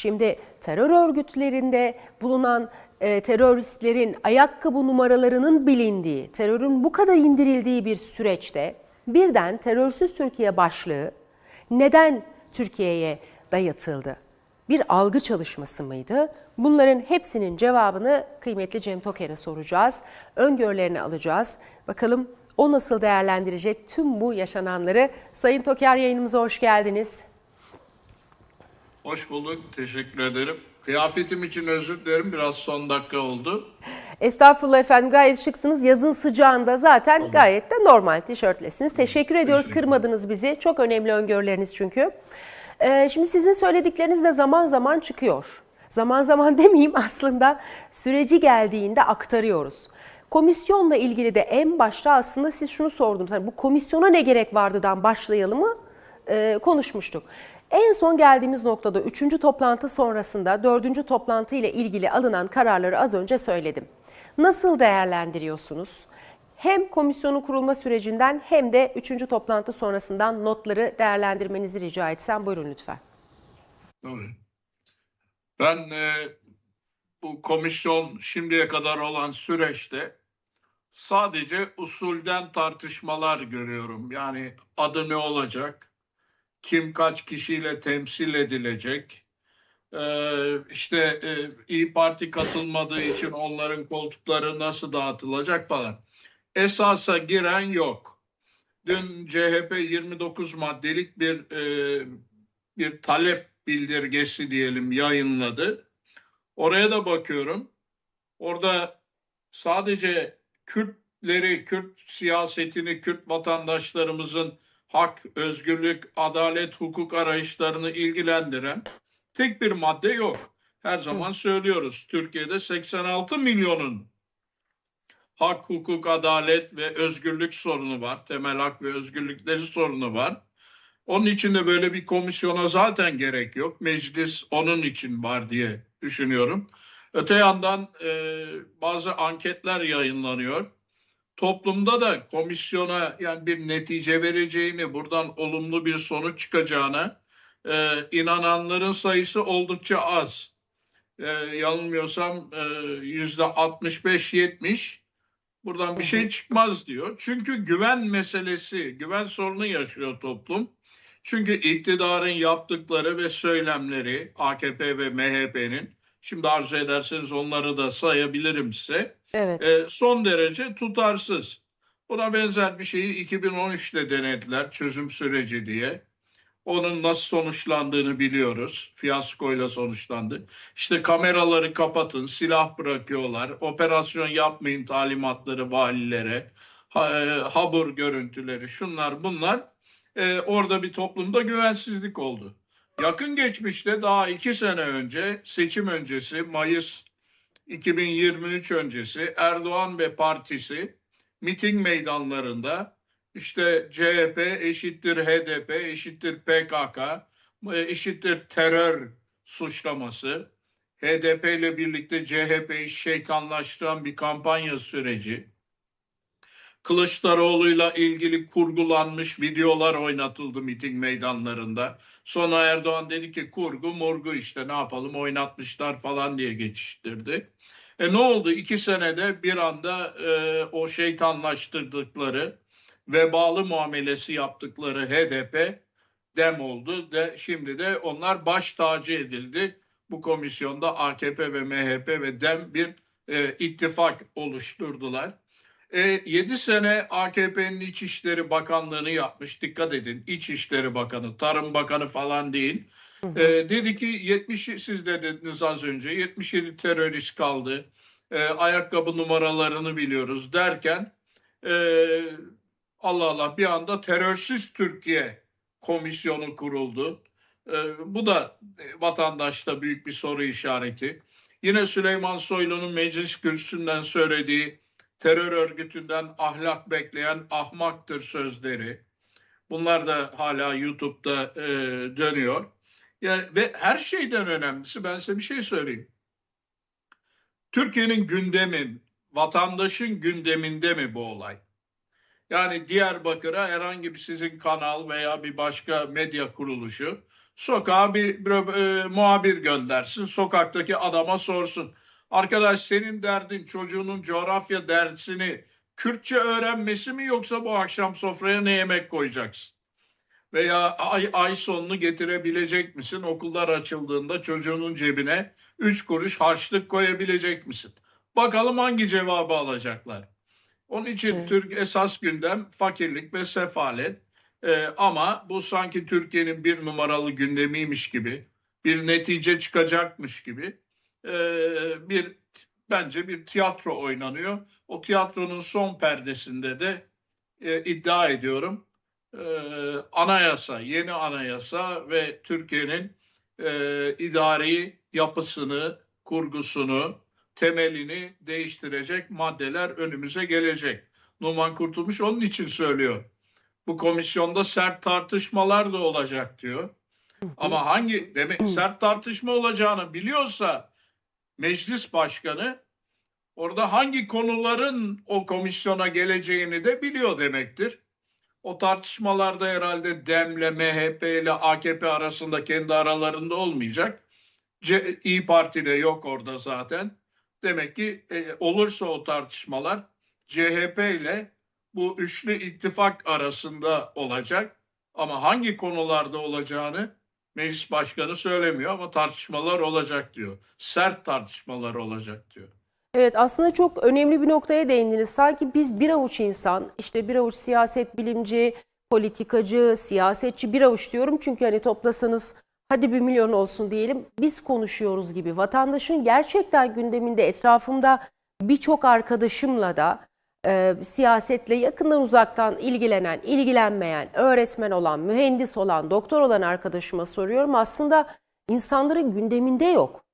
Şimdi terör örgütlerinde bulunan e, teröristlerin ayakkabı numaralarının bilindiği, terörün bu kadar indirildiği bir süreçte birden terörsüz Türkiye başlığı neden Türkiye'ye dayatıldı? Bir algı çalışması mıydı? Bunların hepsinin cevabını kıymetli Cem Toker'e soracağız. Öngörülerini alacağız. Bakalım o nasıl değerlendirecek tüm bu yaşananları? Sayın Toker yayınımıza hoş geldiniz. Hoş bulduk. Teşekkür ederim. Kıyafetim için özür dilerim. Biraz son dakika oldu. Estağfurullah efendim gayet şıksınız. Yazın sıcağında zaten gayet de normal tişörtlesiniz. Teşekkür ediyoruz Teşekkür kırmadınız bizi. Çok önemli öngörüleriniz çünkü. Ee, şimdi sizin söyledikleriniz de zaman zaman çıkıyor. Zaman zaman demeyeyim aslında süreci geldiğinde aktarıyoruz. Komisyonla ilgili de en başta aslında siz şunu sordunuz. Hani bu komisyona ne gerek vardıdan başlayalım mı e, konuşmuştuk. En son geldiğimiz noktada üçüncü toplantı sonrasında dördüncü toplantı ile ilgili alınan kararları az önce söyledim. Nasıl değerlendiriyorsunuz? Hem komisyonun kurulma sürecinden hem de üçüncü toplantı sonrasından notları değerlendirmenizi rica etsem buyurun lütfen. Ben e, bu komisyon şimdiye kadar olan süreçte sadece usulden tartışmalar görüyorum. Yani adı ne olacak? Kim kaç kişiyle temsil edilecek? Ee, işte e, İyi Parti katılmadığı için onların koltukları nasıl dağıtılacak falan. Esasa giren yok. Dün CHP 29 maddelik bir e, bir talep bildirgesi diyelim yayınladı. Oraya da bakıyorum. Orada sadece Kürtleri, Kürt siyasetini, Kürt vatandaşlarımızın hak, özgürlük, adalet, hukuk arayışlarını ilgilendiren tek bir madde yok. Her zaman söylüyoruz. Türkiye'de 86 milyonun hak, hukuk, adalet ve özgürlük sorunu var. Temel hak ve özgürlükleri sorunu var. Onun için de böyle bir komisyona zaten gerek yok. Meclis onun için var diye düşünüyorum. Öte yandan e, bazı anketler yayınlanıyor. Toplumda da komisyona yani bir netice vereceğini, buradan olumlu bir sonuç çıkacağına e, inananların sayısı oldukça az. E, yanılmıyorsam e, yüzde 65-70 buradan bir şey çıkmaz diyor. Çünkü güven meselesi, güven sorunu yaşıyor toplum. Çünkü iktidarın yaptıkları ve söylemleri AKP ve MHP'nin şimdi arzu ederseniz onları da sayabilirim size. Evet. E, son derece tutarsız. Buna benzer bir şeyi 2013'te denediler çözüm süreci diye. Onun nasıl sonuçlandığını biliyoruz. Fiyaskoyla sonuçlandı. İşte kameraları kapatın, silah bırakıyorlar, operasyon yapmayın talimatları valilere, e, habur görüntüleri, şunlar bunlar. E, orada bir toplumda güvensizlik oldu. Yakın geçmişte daha iki sene önce seçim öncesi Mayıs 2023 öncesi Erdoğan ve partisi miting meydanlarında işte CHP eşittir HDP eşittir PKK eşittir terör suçlaması HDP ile birlikte CHP'yi şeytanlaştıran bir kampanya süreci Kılıçdaroğlu'yla ilgili kurgulanmış videolar oynatıldı miting meydanlarında. Sonra Erdoğan dedi ki kurgu murgu işte ne yapalım oynatmışlar falan diye geçiştirdi. E ne oldu? İki senede bir anda e, o şeytanlaştırdıkları, vebalı muamelesi yaptıkları HDP dem oldu. De, şimdi de onlar baş tacı edildi. Bu komisyonda AKP ve MHP ve dem bir e, ittifak oluşturdular. E, 7 sene AKP'nin İçişleri Bakanlığı'nı yapmış. Dikkat edin İçişleri Bakanı, Tarım Bakanı falan değil. E, dedi ki 70 siz dediniz az önce 77 terörist kaldı. E, ayakkabı numaralarını biliyoruz derken e, Allah Allah bir anda terörsüz Türkiye komisyonu kuruldu. E, bu da vatandaşta büyük bir soru işareti. Yine Süleyman Soylu'nun meclis kürsüsünden söylediği terör örgütünden ahlak bekleyen ahmaktır sözleri. Bunlar da hala YouTube'da e, dönüyor. Yani, ve her şeyden önemlisi ben size bir şey söyleyeyim. Türkiye'nin gündemi, vatandaşın gündeminde mi bu olay? Yani Diyarbakır'a herhangi bir sizin kanal veya bir başka medya kuruluşu Sokağa bir, bir, e, muhabir göndersin. Sokaktaki adama sorsun. Arkadaş senin derdin çocuğunun coğrafya dersini Kürtçe öğrenmesi mi yoksa bu akşam sofraya ne yemek koyacaksın? Veya ay, ay sonunu getirebilecek misin? Okullar açıldığında çocuğunun cebine 3 kuruş harçlık koyabilecek misin? Bakalım hangi cevabı alacaklar. Onun için Evet. Türk esas gündem fakirlik ve sefalet. Ee, ama bu sanki Türkiye'nin bir numaralı gündemiymiş gibi, bir netice çıkacakmış gibi ee, bir bence bir tiyatro oynanıyor. O tiyatronun son perdesinde de e, iddia ediyorum e, anayasa, yeni anayasa ve Türkiye'nin e, idari yapısını, kurgusunu, temelini değiştirecek maddeler önümüze gelecek. Numan Kurtulmuş onun için söylüyor. Bu komisyonda sert tartışmalar da olacak diyor. Ama hangi demek sert tartışma olacağını biliyorsa meclis başkanı orada hangi konuların o komisyona geleceğini de biliyor demektir. O tartışmalarda herhalde DEM'le, MHP ile AKP arasında kendi aralarında olmayacak. İyi Parti de yok orada zaten. Demek ki e, olursa o tartışmalar CHP ile bu üçlü ittifak arasında olacak. Ama hangi konularda olacağını meclis başkanı söylemiyor ama tartışmalar olacak diyor. Sert tartışmalar olacak diyor. Evet aslında çok önemli bir noktaya değindiniz. Sanki biz bir avuç insan, işte bir avuç siyaset bilimci, politikacı, siyasetçi bir avuç diyorum. Çünkü hani toplasanız hadi bir milyon olsun diyelim biz konuşuyoruz gibi. Vatandaşın gerçekten gündeminde etrafımda birçok arkadaşımla da e, siyasetle yakından uzaktan ilgilenen, ilgilenmeyen, öğretmen olan, mühendis olan, doktor olan arkadaşıma soruyorum. Aslında insanların gündeminde yok.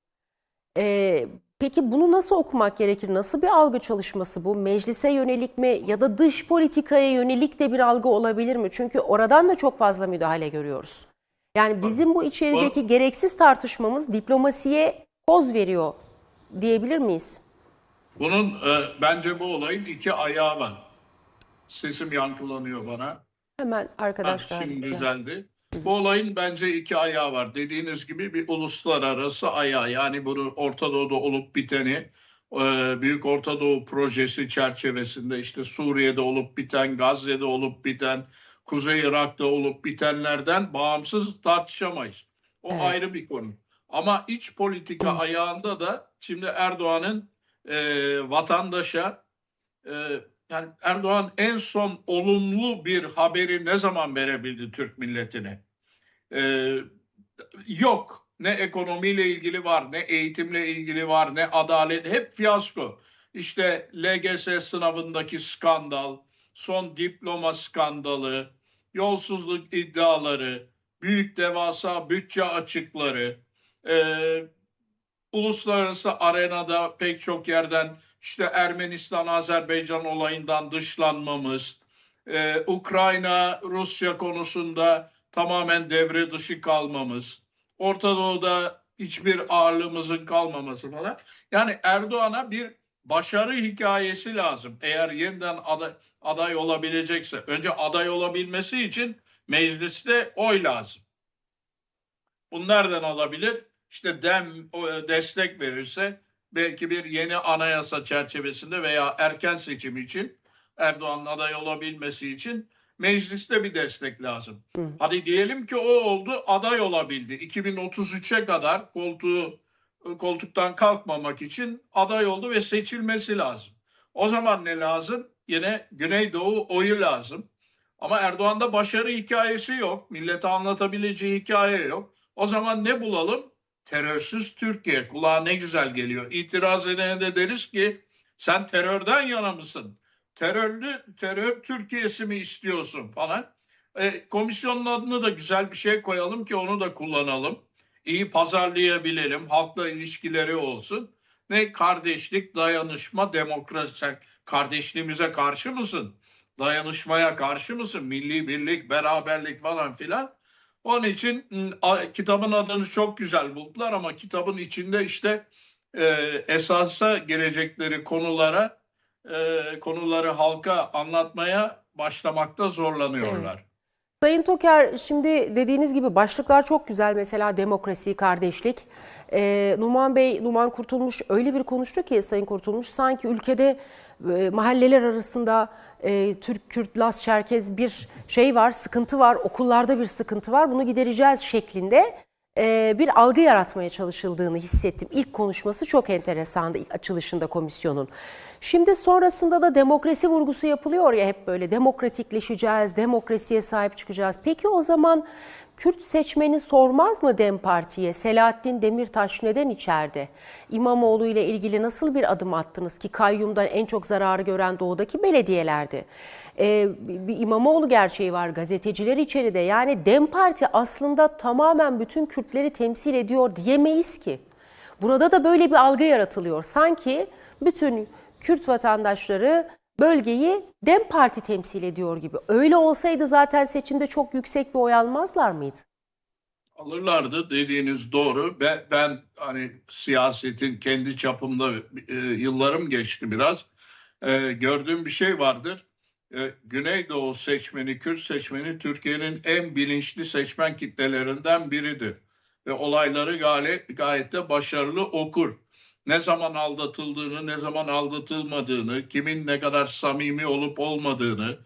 Ee, peki bunu nasıl okumak gerekir? Nasıl bir algı çalışması bu? Meclise yönelik mi ya da dış politikaya yönelik de bir algı olabilir mi? Çünkü oradan da çok fazla müdahale görüyoruz. Yani bizim bu içerideki gereksiz tartışmamız diplomasiye koz veriyor diyebilir miyiz? Bunun e, bence bu olayın iki ayağı var. Sesim yankılanıyor bana. Hemen Ha, arkadaşlar. şimdi düzeldi. Bu olayın bence iki ayağı var. Dediğiniz gibi bir uluslararası ayağı. Yani bunu Orta Doğu'da olup biteni, e, Büyük Orta Doğu projesi çerçevesinde işte Suriye'de olup biten, Gazze'de olup biten, Kuzey Irak'ta olup bitenlerden bağımsız tartışamayız. O Evet. ayrı bir konu. Ama iç politika ayağında da şimdi Erdoğan'ın e, vatandaşa e, yani Erdoğan en son olumlu bir haberi ne zaman verebildi Türk milletine? Ee, yok. Ne ekonomiyle ilgili var, ne eğitimle ilgili var, ne adalet. Hep fiyasko. İşte LGS sınavındaki skandal, son diploma skandalı, yolsuzluk iddiaları, büyük devasa bütçe açıkları, ee, uluslararası arenada pek çok yerden işte Ermenistan-Azerbaycan olayından dışlanmamız, e, Ukrayna-Rusya konusunda tamamen devre dışı kalmamız, Orta Doğu'da hiçbir ağırlığımızın kalmaması falan. Yani Erdoğan'a bir başarı hikayesi lazım. Eğer yeniden aday, aday olabilecekse. Önce aday olabilmesi için mecliste oy lazım. Bu nereden alabilir? İşte dem e, destek verirse belki bir yeni anayasa çerçevesinde veya erken seçim için Erdoğan'ın aday olabilmesi için mecliste bir destek lazım. Hı. Hadi diyelim ki o oldu aday olabildi. 2033'e kadar koltuğu koltuktan kalkmamak için aday oldu ve seçilmesi lazım. O zaman ne lazım? Yine Güneydoğu oyu lazım. Ama Erdoğan'da başarı hikayesi yok. Millete anlatabileceği hikaye yok. O zaman ne bulalım? Terörsüz Türkiye. Kulağa ne güzel geliyor. İtiraz edene de deriz ki sen terörden yana mısın? Terörlü terör Türkiye'si mi istiyorsun falan. E, komisyonun adını da güzel bir şey koyalım ki onu da kullanalım. İyi pazarlayabilelim. Halkla ilişkileri olsun. Ne kardeşlik, dayanışma, demokrasi. Sen kardeşliğimize karşı mısın? Dayanışmaya karşı mısın? Milli birlik, beraberlik falan filan. Onun için a- kitabın adını çok güzel buldular ama kitabın içinde işte e, esasa girecekleri konulara e, konuları halka anlatmaya başlamakta zorlanıyorlar. Sayın Toker şimdi dediğiniz gibi başlıklar çok güzel mesela demokrasi, kardeşlik. Ee, Numan Bey, Numan Kurtulmuş öyle bir konuştu ki Sayın Kurtulmuş sanki ülkede e, mahalleler arasında e, Türk, Kürt, Laz, Çerkez bir şey var, sıkıntı var, okullarda bir sıkıntı var bunu gidereceğiz şeklinde e, bir algı yaratmaya çalışıldığını hissettim. İlk konuşması çok enteresandı ilk açılışında komisyonun. Şimdi sonrasında da demokrasi vurgusu yapılıyor ya hep böyle demokratikleşeceğiz, demokrasiye sahip çıkacağız. Peki o zaman Kürt seçmeni sormaz mı DEM Parti'ye Selahattin Demirtaş neden içeride? İmamoğlu ile ilgili nasıl bir adım attınız ki kayyumdan en çok zararı gören doğudaki belediyelerdi? Ee, bir İmamoğlu gerçeği var gazeteciler içeride yani DEM Parti aslında tamamen bütün Kürtleri temsil ediyor diyemeyiz ki. Burada da böyle bir algı yaratılıyor. Sanki bütün Kürt vatandaşları bölgeyi DEM Parti temsil ediyor gibi. Öyle olsaydı zaten seçimde çok yüksek bir oy almazlar mıydı? Alırlardı dediğiniz doğru. Ben, ben hani siyasetin kendi çapımda e, yıllarım geçti biraz. E, gördüğüm bir şey vardır. E, Güneydoğu seçmeni, Kürt seçmeni Türkiye'nin en bilinçli seçmen kitlelerinden biridir. Ve olayları gayet, gayet de başarılı okur. Ne zaman aldatıldığını, ne zaman aldatılmadığını, kimin ne kadar samimi olup olmadığını,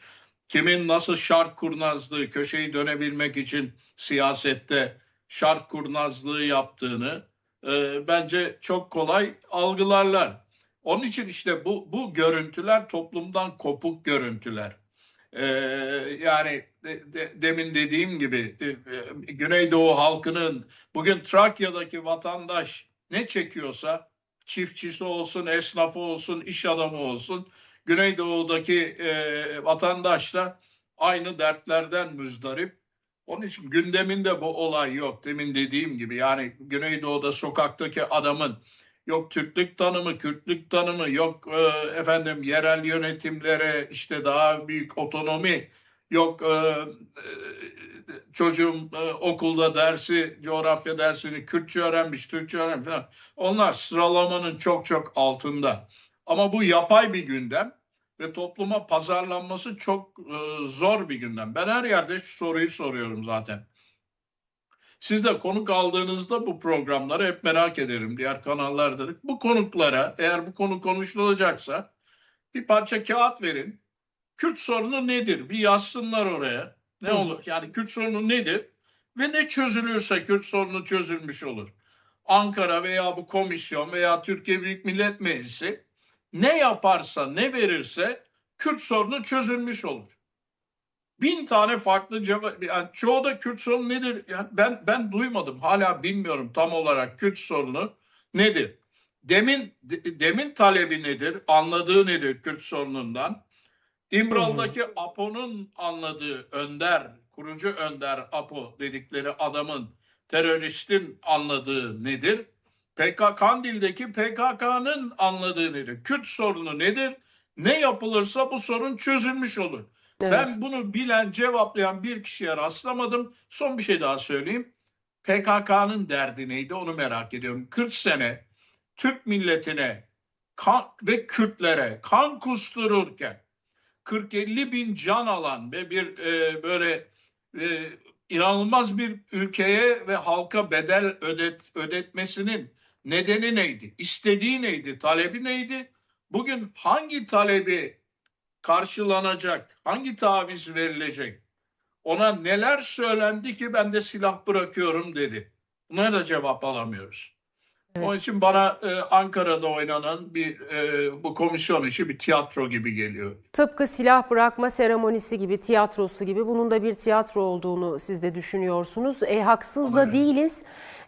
kimin nasıl şark kurnazlığı, köşeyi dönebilmek için siyasette şark kurnazlığı yaptığını e, bence çok kolay algılarlar. Onun için işte bu bu görüntüler toplumdan kopuk görüntüler. Ee, yani de, de, demin dediğim gibi e, e, Güneydoğu halkının bugün Trakya'daki vatandaş ne çekiyorsa çiftçisi olsun, esnafı olsun, iş adamı olsun Güneydoğu'daki e, vatandaş da aynı dertlerden müzdarip. Onun için gündeminde bu olay yok. Demin dediğim gibi yani Güneydoğu'da sokaktaki adamın yok Türklük tanımı, Kürtlük tanımı, yok e, efendim yerel yönetimlere işte daha büyük otonomi, yok e, e, çocuğum e, okulda dersi, coğrafya dersini Kürtçe öğrenmiş, Türkçe öğrenmiş falan. Onlar sıralamanın çok çok altında. Ama bu yapay bir gündem ve topluma pazarlanması çok e, zor bir gündem. Ben her yerde şu soruyu soruyorum zaten. Siz de konuk aldığınızda bu programları hep merak ederim. Diğer kanallarda bu konuklara eğer bu konu konuşulacaksa bir parça kağıt verin. Kürt sorunu nedir? Bir yazsınlar oraya. Ne olur? Yani Kürt sorunu nedir? Ve ne çözülürse Kürt sorunu çözülmüş olur. Ankara veya bu komisyon veya Türkiye Büyük Millet Meclisi ne yaparsa ne verirse Kürt sorunu çözülmüş olur. Bin tane farklı cevap, yani çoğu da Kürt sorunu nedir? Yani ben ben duymadım, hala bilmiyorum tam olarak Kürt sorunu nedir? Demin de, demin talebi nedir? Anladığı nedir Kürt sorunundan? İmralı'daki APO'nun anladığı önder, kurucu önder APO dedikleri adamın teröristin anladığı nedir? PKK Kandil'deki PKK'nın anladığı nedir? Kürt sorunu nedir? Ne yapılırsa bu sorun çözülmüş olur. Evet. Ben bunu bilen, cevaplayan bir kişiye rastlamadım. Son bir şey daha söyleyeyim. PKK'nın derdi neydi onu merak ediyorum. 40 sene Türk milletine kan, ve Kürtlere kan kustururken 40-50 bin can alan ve bir e, böyle e, inanılmaz bir ülkeye ve halka bedel ödet, ödetmesinin nedeni neydi? İstediği neydi? Talebi neydi? Bugün hangi talebi karşılanacak? Hangi taviz verilecek? Ona neler söylendi ki ben de silah bırakıyorum dedi. Buna da cevap alamıyoruz. Evet. Onun için bana e, Ankara'da oynanan bir e, bu komisyon işi bir tiyatro gibi geliyor. Tıpkı silah bırakma seremonisi gibi, tiyatrosu gibi bunun da bir tiyatro olduğunu siz de düşünüyorsunuz. E, haksız da Evet. değiliz.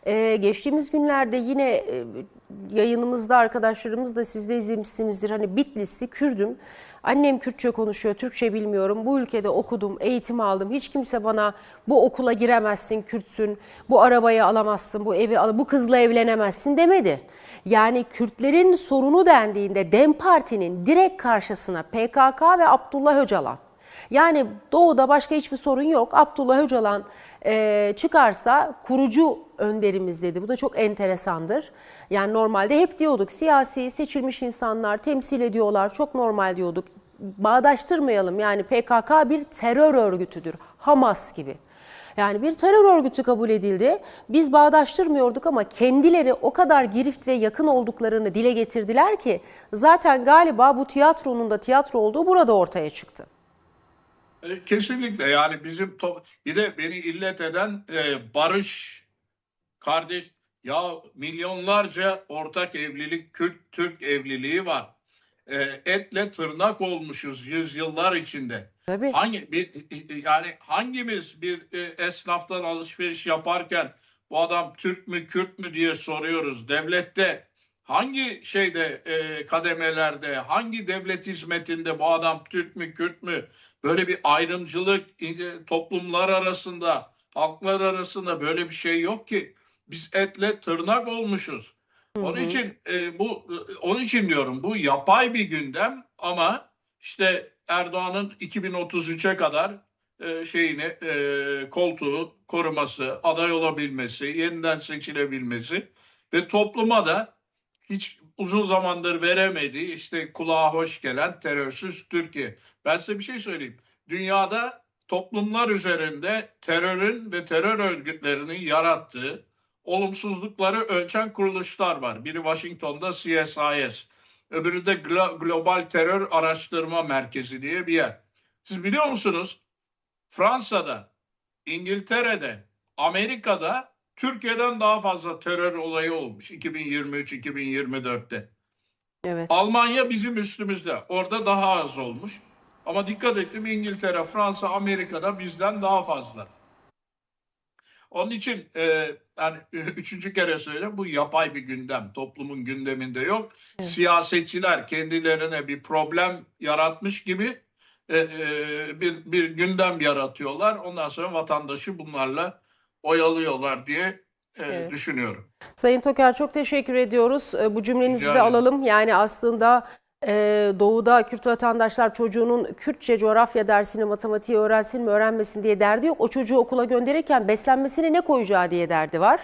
E, geçtiğimiz günlerde yine e, yayınımızda arkadaşlarımız da siz de izlemişsinizdir. Hani Bitlis'te Kürdüm. Annem Kürtçe konuşuyor, Türkçe bilmiyorum. Bu ülkede okudum, eğitim aldım. Hiç kimse bana bu okula giremezsin, Kürtsün, bu arabayı alamazsın, bu evi al, bu kızla evlenemezsin demedi. Yani Kürtlerin sorunu dendiğinde DEM Parti'nin direkt karşısına PKK ve Abdullah Öcalan. Yani doğuda başka hiçbir sorun yok. Abdullah Öcalan e, çıkarsa kurucu önderimiz dedi. Bu da çok enteresandır. Yani normalde hep diyorduk siyasi seçilmiş insanlar temsil ediyorlar. Çok normal diyorduk. bağdaştırmayalım. Yani PKK bir terör örgütüdür. Hamas gibi. Yani bir terör örgütü kabul edildi. Biz bağdaştırmıyorduk ama kendileri o kadar girift ve yakın olduklarını dile getirdiler ki zaten galiba bu tiyatronun da tiyatro olduğu burada ortaya çıktı. E, Kesinlikle yani bizim to- bir de beni illet eden e, barış kardeş ya milyonlarca ortak evlilik Kürt Türk evliliği var. E, etle tırnak olmuşuz yüzyıllar içinde. Tabii. Hangi bir yani hangimiz bir e, esnaftan alışveriş yaparken bu adam Türk mü Kürt mü diye soruyoruz. Devlette hangi şeyde e, kademelerde hangi devlet hizmetinde bu adam Türk mü Kürt mü böyle bir ayrımcılık e, toplumlar arasında halklar arasında böyle bir şey yok ki. Biz etle tırnak olmuşuz. Onun için e, bu onun için diyorum bu yapay bir gündem ama işte Erdoğan'ın 2033'e kadar e, şeyini e, koltuğu koruması, aday olabilmesi, yeniden seçilebilmesi ve topluma da hiç uzun zamandır veremediği işte kulağa hoş gelen terörsüz Türkiye. Ben size bir şey söyleyeyim. Dünyada toplumlar üzerinde terörün ve terör örgütlerinin yarattığı olumsuzlukları ölçen kuruluşlar var. Biri Washington'da CSIS, öbürü de Glo- Global Terör Araştırma Merkezi diye bir yer. Siz biliyor musunuz? Fransa'da, İngiltere'de, Amerika'da Türkiye'den daha fazla terör olayı olmuş 2023-2024'te. Evet. Almanya bizim üstümüzde. Orada daha az olmuş. Ama dikkat ettim İngiltere, Fransa, Amerika'da bizden daha fazla. Onun için e, yani üçüncü kere söylüyorum bu yapay bir gündem. Toplumun gündeminde yok. Evet. Siyasetçiler kendilerine bir problem yaratmış gibi e, e, bir, bir gündem yaratıyorlar. Ondan sonra vatandaşı bunlarla oyalıyorlar diye e, Evet. düşünüyorum. Sayın Toker çok teşekkür ediyoruz. Ee, Bu cümlenizi Rica de alalım. Yani aslında e, doğuda Kürt vatandaşlar çocuğunun Kürtçe coğrafya dersini matematiği öğrensin mi öğrenmesin diye derdi yok. O çocuğu okula gönderirken beslenmesine ne koyacağı diye derdi var.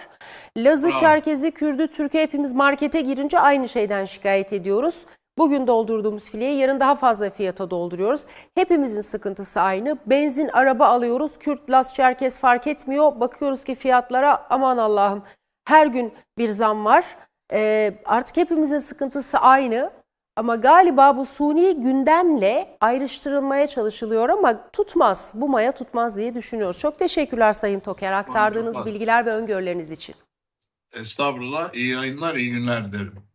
Lazı, Bravo. Çerkezi, Kürdü, Türk'ü hepimiz markete girince aynı şeyden şikayet ediyoruz. Bugün doldurduğumuz fileyi yarın daha fazla fiyata dolduruyoruz. Hepimizin sıkıntısı aynı. Benzin, araba alıyoruz. Kürt, Laz, Çerkez fark etmiyor. Bakıyoruz ki fiyatlara aman Allah'ım her gün bir zam var. Ee, artık hepimizin sıkıntısı aynı. Ama galiba bu suni gündemle ayrıştırılmaya çalışılıyor ama tutmaz. Bu maya tutmaz diye düşünüyoruz. Çok teşekkürler Sayın Toker aktardığınız bilgiler ve öngörüleriniz için. Estağfurullah. İyi yayınlar, iyi günler derim.